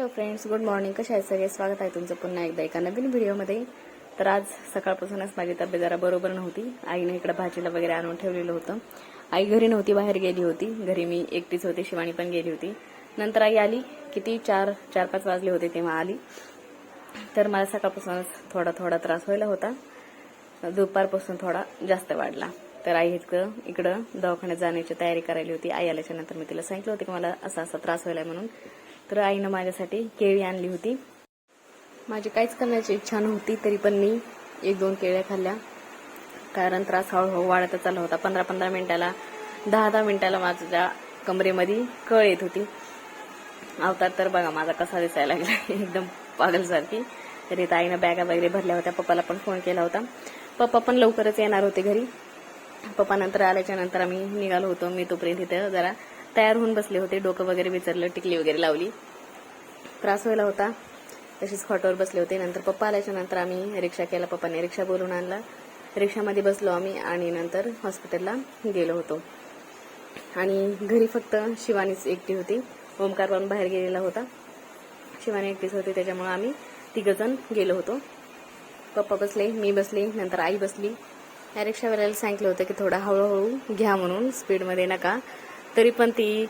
Hello friends good morning कशा आहे सगळे? स्वागत आहे तुमचं पुन्हा एकदा एका नवीन व्हिडिओमध्ये. तर आज सकाळपासूनच माझी तब्येत जरा बरोबर नव्हती. आईने इकडं भाजीला वगैरे आणून ठेवलेलं होतं. आई घरी नव्हती बाहेर गेली होती. घरी मी एकटीच होती शिवानी पण गेली होती. नंतर आई आली. किती? चार चार पाच वाजले होते तेव्हा आली. तर मला सकाळपासूनच थोडा थोडा त्रास व्हायला होता. दुपारपासून थोडा जास्त वाढला. तर आई इतकं इकडं दवाखान्यात जाण्याची तयारी करायली होती. आई आल्याच्यानंतर मी तिला सांगितलं होतं की मला असा असा त्रास व्हायला म्हणून. तर आईनं माझ्यासाठी केळी आणली होती. माझी काहीच करण्याची इच्छा नव्हती तरी पण मी एक दोन केळ्या खाल्ल्या. कारण त्रास हळूहळू वाढतच चालला होता. पंधरा पंधरा मिनिटाला दहा दहा मिनिटाला माझ्या कमरेमध्ये कळ येत होती. अवतार तर बघा माझा कसा दिसायला लागला. एकदम पागलसारखी. तरी ताईनं बॅगा वगैरे भरल्या होत्या. पप्पाला पण फोन केला होता. पप्पा पण लवकरच येणार होते घरी. पप्पा नंतर आल्याच्यानंतर आम्ही निघालो होतो. मी तोपर्यंत तिथं जरा तयार होऊन बसले होते. डोकं वगैरे विचारलं टिकली वगैरे लावली. त्रास व्हायला होता. तशीच खॉटवर बसले होते. नंतर पप्पा आल्याच्यानंतर आम्ही रिक्षा केला. पप्पाने रिक्षा बोलून आणला. रिक्षामध्ये बसलो आम्ही आणि नंतर हॉस्पिटलला गेलो होतो. आणि घरी फक्त शिवानीच एकटी होती. ओमकार पण बाहेर गेलेला होता. शिवानी एकटीच होती. त्याच्यामुळे आम्ही तिघजण गेलो होतो. पप्पा बसले मी बसले नंतर आई बसली. या रिक्षावाल्याला सांगितलं होतं की थोडा हळूहळू घ्या म्हणून. स्पीडमध्ये नका. तरी पण ती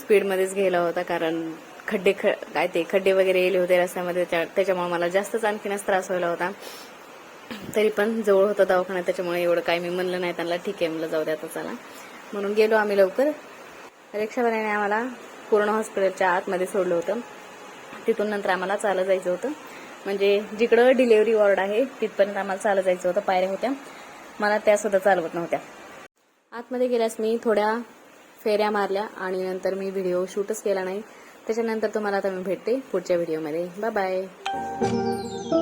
स्पीडमध्येच घ्यायला होता कारण खड्डे ख काय ते खड्डे वगैरे येले होते रस्त्यामध्ये त्या- त्याच्यामुळे मला जास्तच आणखीनच त्रास व्हायला होता. तरी पण जवळ होता दवाखाना त्याच्यामुळे एवढं काही मी म्हणलं नाही त्यांना ठीक आहे म्हणलं जाऊ द्या आता चला. म्हणून गेलो आम्ही लवकर. रिक्षावाल्याने आम्हाला पूर्ण हॉस्पिटलच्या आतमध्ये सोडलं होतं. तिथून नंतर आम्हाला चालत जायचं होतं. म्हणजे जिकडं डिलेवरी वॉर्ड आहे तिथपर्यंत आम्हाला चालत जायचं होतं पायऱ्या होत्या. मला त्या सुद्धा चालवत नव्हत्या. आतमध्ये गेल्यास मी थोड्या फेऱ्या मारल्या आणि नंतर मी व्हिडिओ शूटच केला नाही. त्याच्यानंतर तुम्हाला आता मी भेटते पुढच्या व्हिडिओमध्ये. Bye bye.